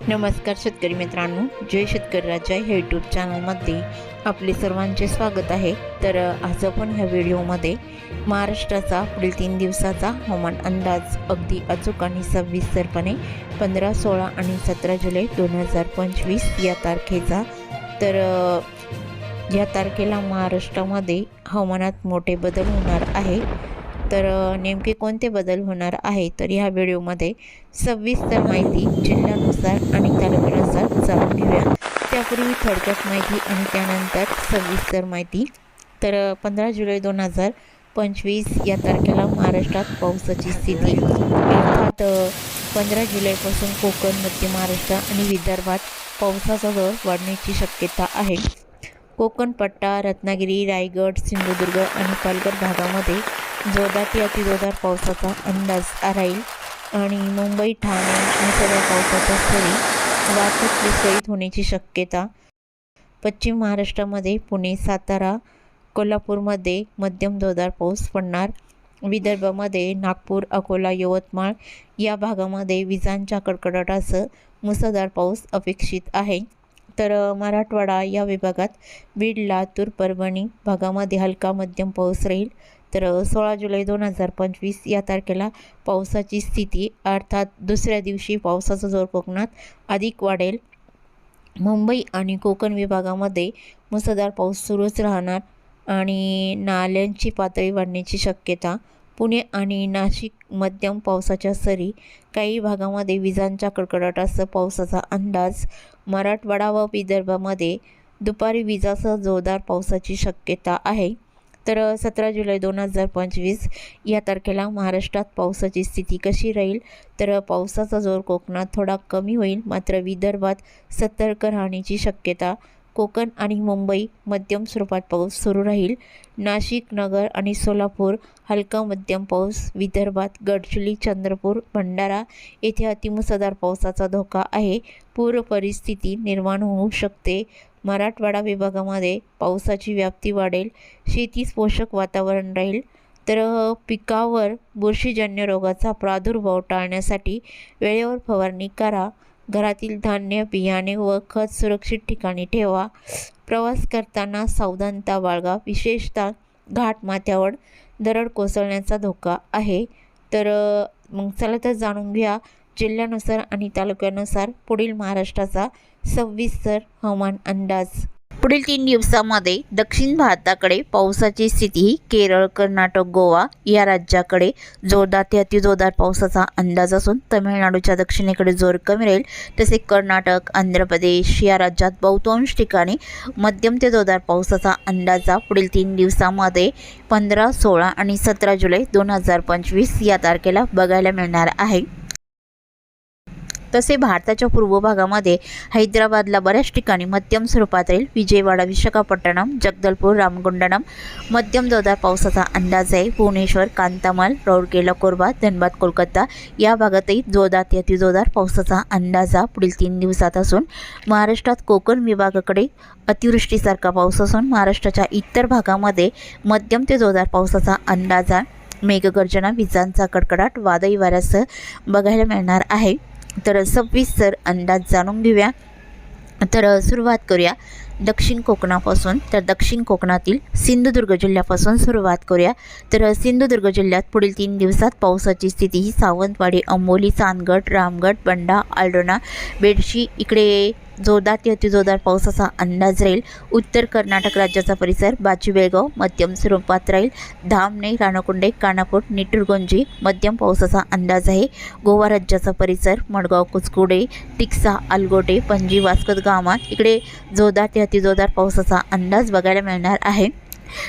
नमस्कार शेतकरी मित्रांनो जय शेतकरी राजा ह्या यूट्यूब चॅनलमध्ये आपले सर्वांचे स्वागत आहे. तर आज आपण ह्या व्हिडिओमध्ये महाराष्ट्राचा पुढील तीन दिवसाचा हवामान अंदाज अगदी अचूक आणि सविस्तरपणे पंधरा सोळा आणि सतरा जुलै दोन हजार पंचवीस या तारखेचा. तर या तारखेला महाराष्ट्रामध्ये हवामानात मोठे बदल होणार आहे. तर नेमके कोणते बदल होणार आहे तर ह्या व्हिडिओमध्ये सविस्तर माहिती जिल्ह्यानुसार आणि तालुक्यानुसार जाणून घेऊया. त्यापूर्वी थोडक्यात माहिती आणि त्यानंतर सविस्तर माहिती. तर पंधरा जुलै दोन हजार पंचवीस या तारखेला महाराष्ट्रात पावसाची स्थिती. अर्थात पंधरा जुलैपासून कोकण मध्य महाराष्ट्र आणि विदर्भात पावसाचा दर वाढण्याची शक्यता आहे. कोकण पट्टा रत्नागिरी रायगड सिंधुदुर्ग आणि पालघर भागामध्ये जोरदार ते अतिजोरदार पावसाचा अंदाज राहील आणि मुंबई ठाणे निसर्ग पावसाच्या सरी वाहतूक विस्कळीत होण्याची शक्यता. पश्चिम महाराष्ट्रामध्ये पुणे सातारा कोल्हापूरमध्ये मध्यम जोरदार पाऊस पडणार. विदर्भामध्ये नागपूर अकोला यवतमाळ या भागामध्ये विजांच्या कडकडाटासह मुसळधार पाऊस अपेक्षित आहे. तर मराठवाडा या विभागात बीड लातूर परभणी भागामध्ये हलका मध्यम पाऊस राहील. तर सोळा जुलै दोन हजार पंचवीस या तारखेला पावसाची स्थिती अर्थात दुसऱ्या दिवशी पावसाचा जोर कोकणात अधिक वाढेल. मुंबई आणि कोकण विभागामध्ये मुसळधार पाऊस सुरूच राहणार आणि नाल्यांची पातळी वाढण्याची शक्यता. पुणे आणि नाशिक मध्यम पावसाच्या सरी काही भागामध्ये विजांच्या कडकडाटासह पावसाचा अंदाज. मराठवाडा व विदर्भामध्ये दुपारी विजासह जोरदार पावसाची शक्यता आहे. तर सतरा जुलै दोन हजार पंचवीस या तारखेला महाराष्ट्रात पावसाची स्थिती कशी राहील? तर पावसाचा जोर कोकणात थोडा कमी होईल मात्र विदर्भात सतर्क राहण्याची शक्यता. कोकण आणि मुंबई मध्यम स्वरूपात पाऊस सुरू राहील. नाशिक नगर आणि सोलापूर हलका मध्यम पाऊस. विदर्भात गडचिरोली चंद्रपूर भंडारा येथे अतिमुसळधार पावसाचा धोका आहे. पूर परिस्थिती निर्माण होऊ शकते. मराठवाडा विभागामध्ये पावसाची व्याप्ती वाढेल शेतीस पोषक वातावरण राहील तर पिकावर बुरशीजन्य रोगाचा प्रादुर्भाव टाळण्यासाठी वेळेवर फवारणी करा. घरातील धान्य बियाणे व खत सुरक्षित ठिकाणी ठेवा. प्रवास करताना सावधानता बाळगा. विशेषतः घाट माथ्यावर दरड कोसळण्याचा धोका आहे. तर मग चला तर जाणून घ्या. जिल्ह्यानुसार आणि तालुक्यानुसार पुढील महाराष्ट्राचा सविस्तर हवामान अंदाज. पुढील तीन दिवसामध्ये दक्षिण भारताकडे पावसाची स्थिती केरळ कर्नाटक गोवा या राज्याकडे जोरदार ते अतिजोरदार पावसाचा अंदाज असून तमिळनाडूच्या दक्षिणेकडे जोर कमी राहील. तसे कर्नाटक आंध्र प्रदेश या राज्यात बहुतांश ठिकाणी मध्यम ते जोरदार पावसाचा अंदाजा पुढील तीन दिवसामध्ये पंधरा सोळा आणि सतरा जुलै दोन हजार पंचवीस या तारखेला बघायला मिळणार आहे. तसे भारताच्या पूर्व भागामध्ये हैदराबादला बऱ्याच ठिकाणी मध्यम स्वरूपात राहील. विजयवाडा विशाखापट्टणम जगदलपूर रामगुंडणम मध्यम जोरदार पावसाचा अंदाज आहे. भुवनेश्वर कांतामल राऊरकेला कोरबा धनबाद कोलकाता या भागातही जोरदार ते अतिजोरदार पावसाचा अंदाजा पुढील तीन दिवसात असून महाराष्ट्रात कोकण विभागाकडे अतिवृष्टीसारखा पाऊस असून महाराष्ट्राच्या इतर भागामध्ये मध्यम ते जोरदार पावसाचा अंदाजा मेघगर्जना विजांचा कडकडाट वादळी वाऱ्यासह बघायला मिळणार आहे. तर सविस्तर अंदाज जाणून घेऊया. तर सुरुवात करूया. दक्षिण कोकणापासून तर दक्षिण कोकणातील सिंधुदुर्ग जिल्ह्यापासून सुरुवात करूया. तर सिंधुदुर्ग जिल्ह्यात पुढील तीन दिवसात पावसाची स्थिती ही सावंतवाडी अंबोली चांदगड रामगड बंडा आलडोणा बेडशी इकडे जोरदार ते अतिजोरदार पावसाचा अंदाज राहील. उत्तर कर्नाटक राज्याचा परिसर बाची बेळगाव मध्यम स्वरूपात राहील. धामणे राणकुंडे कानापूर निटुरगोंजी मध्यम पावसाचा अंदाज आहे. गोवा राज्याचा परिसर मडगाव कुचकुडे तिक्सा अलगोटे पणजी वास्कत गामा इकडे जोरदार ते अतिजोरदार पावसाचा अंदाज बघायला मिळणार आहे.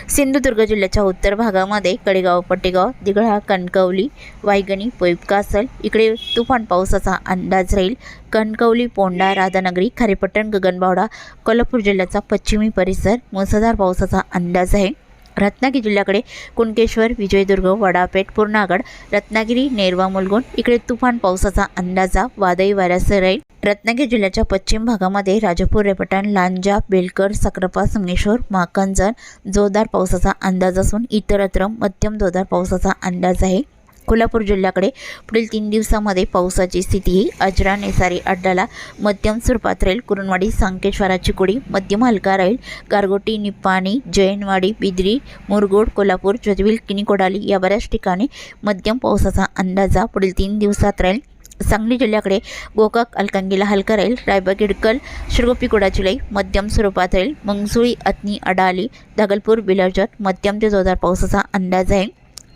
सिंधुदुर्ग जिल्ह्याच्या उत्तर भागामध्ये कडेगाव पटेगाव दिघळा कणकवली वायगणी पैपकासल इकडे तुफान पावसाचा अंदाज राहील. कणकवली पोंडा राधानगरी खारेपट्टण गगनबावडा कोल्हापूर जिल्ह्याचा पश्चिमी परिसर मुसळधार पावसाचा अंदाज आहे. रत्नागिरी जिल्ह्याकडे कुणकेश्वर विजयदुर्ग वडापेठ पूर्णागड रत्नागिरी नेरवा मुलगुण इकडे तुफान पावसाचा अंदाजा वादळी वाऱ्यासह राहील रत्नागिरी जिल्ह्याच्या पश्चिम भागामध्ये राजापूर रेपटाण लांजा बेलकर सक्रपा संगमेश्वर माकंजन जोरदार पावसाचा अंदाज असून इतरत्र मध्यम जोरदार पावसाचा अंदाज आहे. कोल्हापूर जिल्ह्याकडे पुढील तीन दिवसामध्ये पावसाची स्थिती ही अजरा नेसारी अड्डाला मध्यम स्वरूपात राहील. कुरणवाडी सांकेश्वरा चिकोडी मध्यम हलका राहील. गारगोटी निप्पाणी जैनवाडी बिद्री मुरगोड कोल्हापूर ज्योतिविल किनी कोडाली या बऱ्याच ठिकाणी मध्यम पावसाचा अंदाजा पुढील तीन दिवसात राहील. सांगली जिल्ह्याकडे गोकाक अलकांगीला हलका राहील. रायबाग इडकल शिरगोपी कोडाचिलाई मध्यम स्वरूपात राहील. मंगसुळी अत्नी अडाली धगलपूर बिलाजत मध्यम ते जोरदार पावसाचा अंदाज आहे.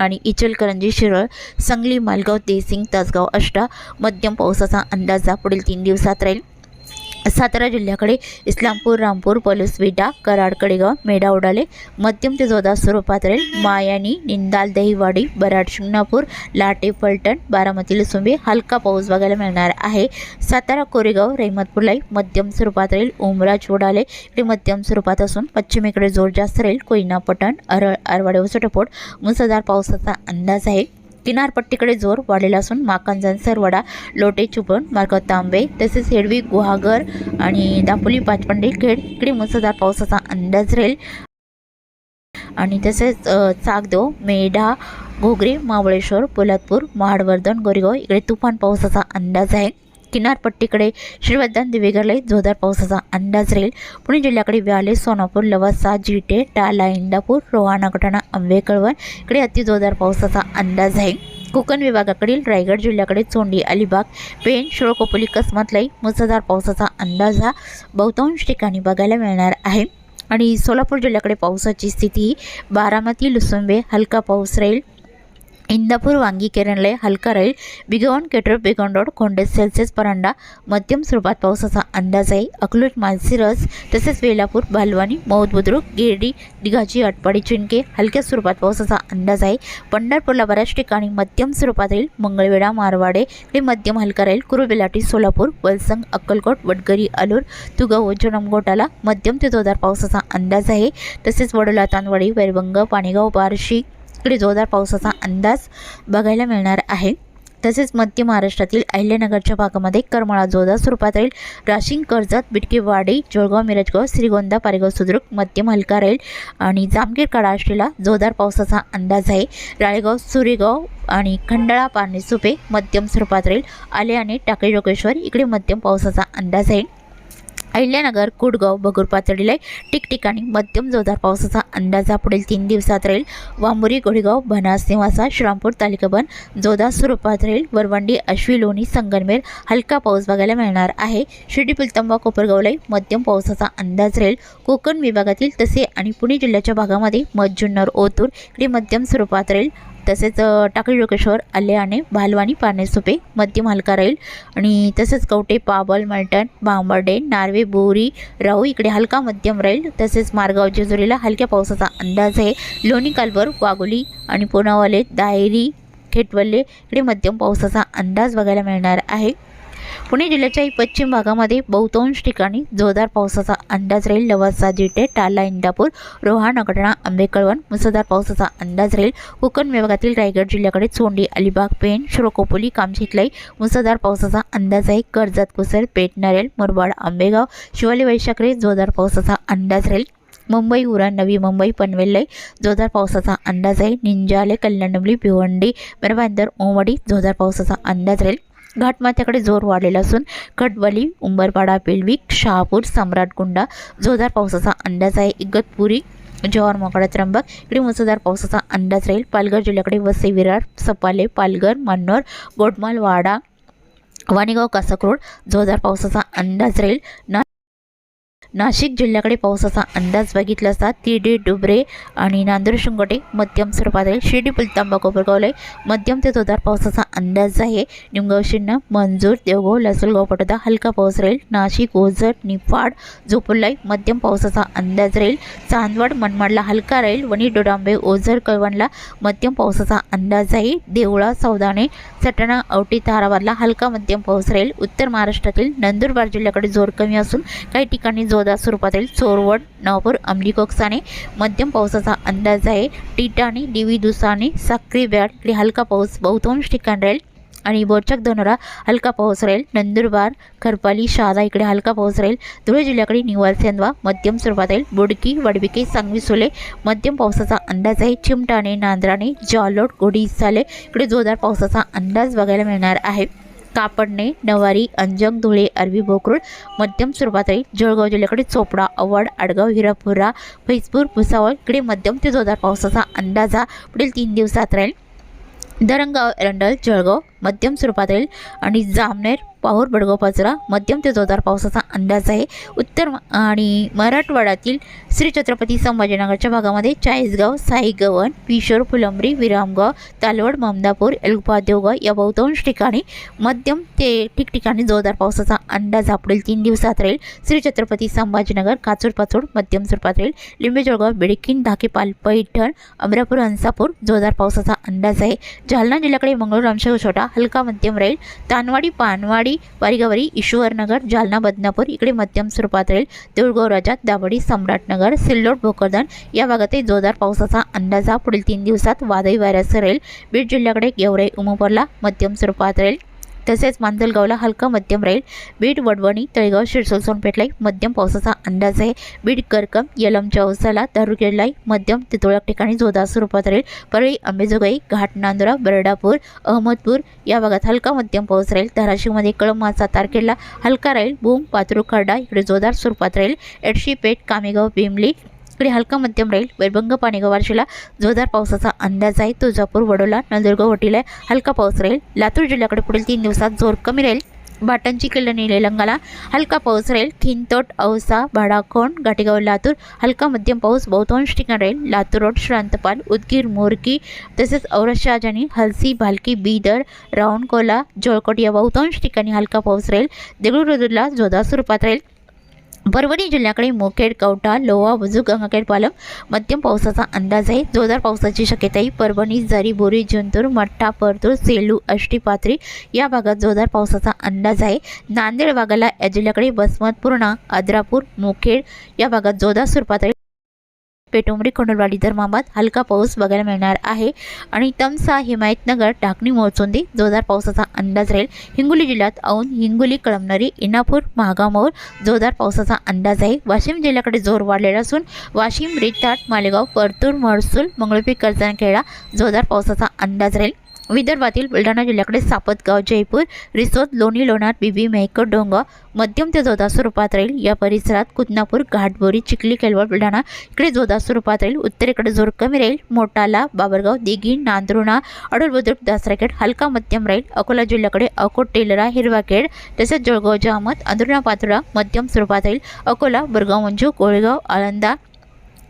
आणि इचलकरंजी शिरळ सांगली मालगाव देसिंग तासगाव अष्टा मध्यम पावसाचा अंदाजा पुढील तीन दिवसात राहील. सातारा जिल्ह्याकडे इस्लामपूर रामपूर पलुसविटा कराड कडेगाव मेढा उडाले मध्यम ते जोरदार स्वरूपात राहील मायानी निंदाल दहीवाडी बराड शिंगणापूर लाटे फलटण बारामती लसुंबे हलका पाऊस बघायला मिळणार आहे. सातारा कोरेगाव रहिमतपूरलाई मध्यम स्वरूपात राहील उमराज उडाले इकडे मध्यम स्वरूपात असून पश्चिमेकडे जोर जास्त राहील कोयना पटण अरळ आरवाडे वसटपोट मुसळधार पावसाचा अंदाज आहे. किनारपट्टीकडे जोर वाढलेला असून माकांजन सरवडा लोटे चुपण मार्ग तांबे तसेच हेडवी गुहागर आणि दापोली पाचपंडे खेड इकडे मुसळधार पावसाचा अंदाज राहील. आणि तसेच अ, चाकदेव मेढा घोगरे महाबळेश्वर पोलादपूर महाडवर्धन गोरेगाव इकडे तुफान पावसाचा अंदाज आहे. किनारपट्टीकडे श्रीवर्धन दिवेगरला जोरदार पावसाचा अंदाज राहील. पुणे जिल्ह्याकडे व्याले सोनापूर लवासा जिटे टाला इंदापूर रोहाणा गटाणा आंबे कळवण इकडे अति जोरदार पावसाचा अंदाज आहे. कोकण विभागाकडील रायगड जिल्ह्याकडे चोंडी अलिबाग पेण शिळकोपोली कसमतलाई मुसळधार पावसाचा अंदाज हा बहुतांश ठिकाणी बघायला मिळणार आहे. आणि सोलापूर जिल्ह्याकडे पावसाची स्थिती बारामती लुसुंबे हलका पाऊस राहील. इंदापूर वांगी केरणलय हलका राहील बिगवण केटर बेगोंडोड खोंडे सेल्सिअस परांडा मध्यम स्वरूपात पावसाचा अंदाज आहे अकलूज मालसिरस तसेच वेलापूर बालवानी मौद बुद्रुक गिरडी दिघाची अटपाडी चिंके हलक्या स्वरूपात पावसाचा अंदाज आहे पंढरपूरला बऱ्याच ठिकाणी मध्यम स्वरूपात राहील मंगळवेढा मारवाडे हे मध्यम हलका राहील कुरुबेलाटी सोलापूर वलसंग अक्कलकोट वडगरी अलूर तुगाव जनमगोटाला मध्यम ते जोरदार पावसाचा अंदाज आहे तसेच वडोला तांदवाडी वैरवंग पाणीगाव बार्शी इकडे जोरदार पावसाचा अंदाज बघायला मिळणार आहे. तसेच मध्य महाराष्ट्रातील अहिल्यानगरच्या भागामध्ये करमाळा जोरदार स्वरूपात राहील. राशिंग कर्जत बिटकेवाडी जळगाव मिरजगाव श्रीगोंदा पारेगाव सुद्रुक मध्यम हलका राहील. आणि जामखेड कडाष्टीला जोरदार पावसाचा अंदाज आहे. राळेगाव सुरेगाव आणि खंडाळा पारनेसुपे मध्यम स्वरूपात राहील. आले आणि टाकळी जोगेश्वर इकडे मध्यम पावसाचा अंदाज आहे. अहिल्यानगर कुडगाव बगूर पातळीला ठिकठिकाणी मध्यम जोरदार पावसाचा अंदाज पुढील तीन दिवसात राहील. वांबुरी गोडेगाव बनास निवासा श्रामपूर तालुकाबन जोरदार स्वरूपात राहील. वरवंडी अश्वी लोणी संगनमेर हलका पाऊस बघायला मिळणार आहे. शिर्डी पिलतंबा कोपरगावलाही मध्यम पावसाचा अंदाज राहील. कोकण विभागातील तसे आणि पुणे जिल्ह्याच्या भागामध्ये मध जुन्नर ओतूर इकडे मध्यम स्वरूपात राहील. तसेच अ, टाकळी लोकेश्वर आणि भालवानी पारनेसुपे मध्यम हलका राहील आणि तसेच कवटे पाबल मलटण बांबर्डे नार्वे बोरी राहू इकडे हलका मध्यम राहील तसेच मारगाव जेजुरीला हलक्या पावसाचा अंदाज आहे. लोणी कालवर वागोली आणि पुनावाले दायरी खेटवल्ले इकडे मध्यम पावसाचा अंदाज बघायला मिळणार आहे. पुणे जिल्ह्याच्याही पश्चिम भागामध्ये बहुतांश ठिकाणी जोरदार पावसाचा अंदाज राहील. लवासा जिटे टाला इंदापूर रोहा नगडणा आंबेकळवण मुसळधार पावसाचा अंदाज राहील. कोकण विभागातील रायगड जिल्ह्याकडे चोंडी अलिबाग पेण श्रोकोपोली कामशेतलाई मुसळधार पावसाचा अंदाज आहे. कर्जत कुसर पेठ नरेल मुरबाड आंबेगाव शिवाली वैशाखरे जोरदार पावसाचा अंदाज राहील. मुंबई उरण नवी मुंबई पनवेललाई जोरदार पावसाचा अंदाज आहे. निंजाले कल्याणडबली भिवंडी बरबांदर ओमडी जोरदार पावसाचा अंदाज राहील. घाटमाथ्याकडे जोर वाढलेला असून खटवली उंबरपाडा पेलविक शहापूर सम्राटकुंडा जोरदार पावसाचा अंदाज आहे. इगतपुरी जव्हार मोकाडा त्र्यंबक इकडे मुसळधार पावसाचा अंदाज राहील. पालघर जिल्ह्याकडे वसई विरार सपाले पालघर मन्नोर गोटमाल वाडा वाणीगाव कासकरोड जोरदार पावसाचा अंदाज राहील. ना नाशिक जिल्ह्याकडे पावसाचा अंदाज बघितला असता तिडे डुबरे आणि नांदूर शिंगोटे मध्यम स्वरूपात राहील शिर्डी पुलतांबा कोपरगावले मध्यम ते जोरदार पावसाचा अंदाज आहे. निमगाव शिन्न मंजूर देवगाव लसलगाव पटोदा हलका पाऊस राहील. नाशिक ओझर निफाड झोपुलाई मध्यम पावसाचा अंदाज राहील. चांदवड मनमाडला हलका राहील. वणी डोडांबे ओझर कळवणला मध्यम पावसाचा अंदाज आहे. देवळा सौदाणे सटाणा औटी ताराबादला हलका मध्यम पाऊस राहील. उत्तर महाराष्ट्रातील नंदुरबार जिल्ह्याकडे जोर कमी असून काही ठिकाणी जोरदार स्वरूपातील चोरवड नवापूर अंमली कोकसाने मध्यम पावसाचा अंदाज आहे. टिटाणी दिवी दुसाने साक्री बॅड इकडे हलका पाऊस बहुतांश ठिकाण राहील. आणि बोरचक धनोरा हलका पाऊस राहील. नंदुरबार खरपाली शहादा इकडे हलका पाऊस राहील. धुळे जिल्ह्याकडे निवार सेंदवा मध्यम स्वरूपात राहील बुडकी वडबिके सांगवी सोले मध्यम पावसाचा अंदाज आहे. चिमटाणे नांद्राणे जालोट गोडी साले इकडे जोरदार पावसाचा अंदाज बघायला मिळणार आहे. कापडणे नवारी अंजंग धुळे अरबी भोकरूळ मध्यम स्वरूपात राहील जळगाव जिल्ह्याकडे चोपडा अवाड आडगाव हिरापुरा फैजपूर भुसावळ इकडे मध्यम ते जोरदार पावसाचा अंदाजा पुढील तीन दिवसात राहील. धरणगाव एरंडल जळगाव मध्यम स्वरूपात राहील आणि जामनेर पाहूर बडगाव पाचरा मध्यम ते जोरदार पावसाचा अंदाज आहे. उत्तर म- आणि मराठवाड्यातील श्री छत्रपती संभाजीनगरच्या भागामध्ये चाळीसगाव साईगवन पिशोर फुलंबरी विरामगाव तालवड ममदापूर एलुपा देवगाव या बहुतांश ठिकाणी मध्यम ते ठिकठिकाणी जोरदार पावसाचा अंदाज पुढील तीन दिवसात राहील. श्री छत्रपती संभाजीनगर काचूर पाचोड मध्यम स्वरूपात राहील. लिंबे जळगाव बिडकीन धाकेपाल पैठण अमरापूर हंसापूर जोरदार पावसाचा अंदाज आहे. जालना जिल्ह्याकडे मंगळूर रामशेव छोटा हलका मध्यम राहील. तानवाडी पानवाडी वारीगावरी ईश्वरनगर जालना बदनापूर इकडे मध्यम स्वरूपात राहील देऊळगाव राजा दाभडी सम्राटनगर सिल्लोड भोकरदन या भागातही जोरदार पावसाचा अंदाज हा पुढील तीन दिवसात वादळी वाऱ्यासह राहील. बीड जिल्ह्याकडे गेवराई उमोपरला मध्यम स्वरूपात राहील. तसेच मांजलगावला हलका मध्यम राहील. बीड वडवणी तळेगाव शिरसोल सोनपेठलाई मध्यम पावसाचा अंदाज आहे. बीड करकम यलम चौसाला तालुक्यालाई मध्यम ते तुरळक ठिकाणी जोरदार स्वरूपात राहील. परळी अंबेजोगाई घाट नांदुरा बरडापूर अहमदपूर या भागात हलका मध्यम पाऊस राहील. धाराशिवमध्ये कळमाचा तारखेला हलका राहील. भूम पात्रू खर्डा इकडे जोरदार स्वरूपात राहील. एडशी पेठ कामेगाव भीमली इकडे हलका मध्यम राहील. वैभंग पाणी वार्शीला जोरदार पावसाचा अंदाज आहे. तुळजापूर वडोला नंदुरगाव वटीला हलका पाऊस राहील. लातूर जिल्ह्याकडे पुढील तीन दिवसात जोर कमी राहील. भाटांची किल्ला निलंगाला हलका पाऊस राहील. खिंतोट औसा भाडाखोंड घाटेगाव लातूर हलका मध्यम पाऊस बहुतांश ठिकाणी राहील. लातूर रोड श्रांतपाल उदगीर मोरकी तसेच औरत शहाजानी हलसी भालकी बीदर रावणकोला जोळकोट या बहुतांश ठिकाणी हलका पाऊस राहील. देगलूरला जोरदार स्वरूपात राहील. परभणी जिल्ह्याकडे मोखेड कवठा लोहा बुजुक गंगाखेड पालम मध्यम पावसाचा अंदाज आहे. जोरदार पावसाची शक्यताही परभणी जरी बोरी जिंतूर मठ्ठा परतूर सेलू आष्टी या भागात जोरदार पावसाचा अंदाज आहे. नांदेड भागाला या जिल्ह्याकडे बसमत पूर्णा आद्रापूर मोखेड या भागात जोरदार स्वरूपात पेटोमडी कोंडलवाडी धर्माबाद हलका पाऊस बघायला मिळणार आहे. आणि तमसा हिमायतनगर टाकणी मोरचोंदी जोरदार पावसाचा अंदाज राहील. हिंगोली जिल्ह्यात औंध हिंगोली कळमनरी इनापूर महागामोर जोरदार पावसाचा अंदाज आहे. वाशिम जिल्ह्याकडे जोर वाढलेला असून वाशिम रेताट मालेगाव परतूर महसूल मंगळपी कर्जनखेडा जोरदार पावसाचा अंदाज राहील. विदर्भातील बुलढाणा जिल्ह्याकडे सापतगाव जयपूर रिसोद लोणी लोणार बिबी मेहकर डोंगा मध्यम ते जोदा स्वरूपात राहील. या परिसरात कुतनापूर घाटबोरी चिखली केलवड बुलढाणा इकडे जोदा स्वरूपात राहील. उत्तरेकडे जोर कमी राहील. मोटाला बाबरगाव दिघी नांदुर्णा अडोल बुद्रुक दासराखेड हलका मध्यम राहील. अकोला जिल्ह्याकडे अकोट टेलरा हिरवाखेड तसेच जळगाव जामत अंदुर्णा पातुरा मध्यम स्वरूपात राहील. अकोला बुरगाव मंजू कोळगाव आळंदा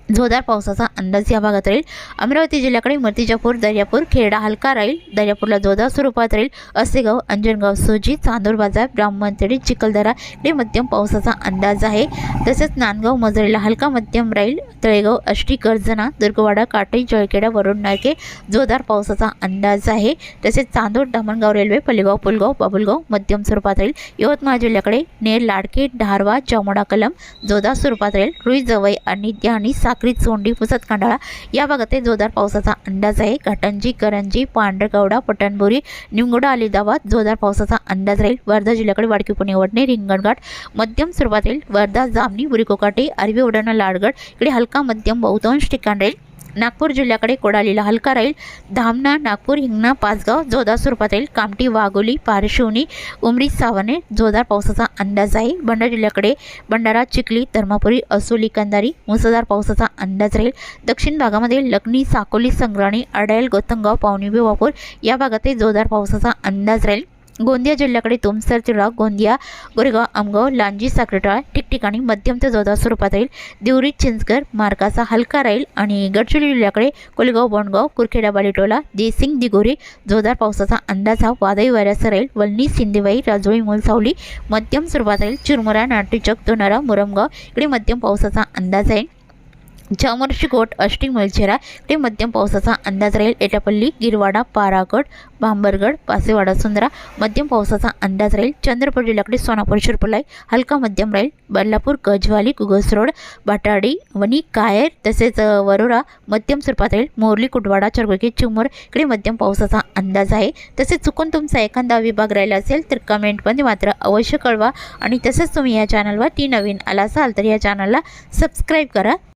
जोरदार पावसाचा अंदाज या भागात राहील. अमरावती जिल्ह्याकडे मूर्तिजापूर दर्यापूर खेरडा हलका राहील. दर्यापूरला जोरदार स्वरूपात राहील. असेगाव अंजनगाव सोजी चांदूर बाजार ब्राह्मणतडी चिखलदरा इकडे मध्यम पावसाचा अंदाज आहे. तसेच नांदगाव मजरीला हलका मध्यम राहील. तळेगाव अष्टी गर्जना दुर्गवाडा काटे जळखेडा वरुण नाळके जोरदार पावसाचा अंदाज आहे. तसेच चांदूर धामणगाव रेल्वे पल्लेगाव पुलगाव बाबुलगाव मध्यम स्वरूपात राहील. यवतमाळ जिल्ह्याकडे नेर लाडके धारवा चौमडा कलम जोरदार स्वरूपात राहील. रुई जवई आणि सा साक्रीत सोंडी पुसत कांडाळा या भागात जोरदार पावसाचा अंदाज आहे. घाटंजी करंजी पांढरकवडा पटणबोरी निमगोडा अलिदाबाद जोरदार पावसाचा अंदाज राहील. वर्धा जिल्ह्याकडे वाडकी पुणे वडणे रिंगणघाट मध्यम स्वरूपात राहील. वर्धा जामणी बुरीकोकाटे अरबी उडाणा लाडगड इकडे हलका मध्यम बहुतांश ठिकाण राहील. नागपूर जिल्ह्याकडे कोडालीला हलका राहील. धामणा नागपूर हिंगणा पाचगाव जोरदार स्वरूपात राहील कामठी वाघोली पारशिवनी उमरी सावणे जोरदार पावसाचा अंदाज आहे. भंडारा जिल्ह्याकडे भंडारा चिखली धर्मापुरी असोली कंदारी मुसळधार पावसाचा अंदाज राहील. दक्षिण भागामध्ये लग्नी साकोली संग्राणी अडायल गोतंगाव पावणी वापूर या भागातही जोरदार पावसाचा अंदाज राहील. गोंदिया जिल्ह्याकडे तुमसर तिळा गोंदिया गोरेगाव आमगाव लांजी साखरेटाळा ठिकठिकाणी मध्यम ते जोरदार स्वरूपात राहील. देवरी चिंचकर मार्काचा हलका राहील आणि गडचिरोली जिल्ह्याकडे कोलगाव बोंडगाव कुरखेडा बालेटोला देसिंग दिगोरी जोरदार पावसाचा अंदाज हा वादळी वाऱ्याचा राहील. वलनी सिंदेवाई राजोळी मुलसावली मध्यम स्वरूपात राहील. चिरमुरा नाटेचक दोनारा मुरमगाव इकडे मध्यम पावसाचा अंदाज आहे. चामोर्शी अष्टी मलचेरा इकडे मध्यम पावसाचा अंदाज राहील. एटापल्ली गिरवाडा पारागड भांबरगड पासेवाडा सुंदरा मध्यम पावसाचा अंदाज राहील. चंद्रपूर जिल्ह्याकडे सोनापूर शिरपलाई हलका मध्यम राहील. बल्लापूर गजवाली कुगस रोड बाटाडी वणी कायर तसेच वरोरा मध्यम स्वरूपात राहील. मोरली कुटवाडा चरगोकी चिमूर इकडे मध्यम पावसाचा अंदाज आहे. तसेच चुकून तुमचा एखादा विभाग राहिला असेल तर कमेंटमध्ये मात्र अवश्य कळवा. आणि तसेच तुम्ही या चॅनलवर ती नवीन आला असाल तर या चॅनलला सबस्क्राईब करा.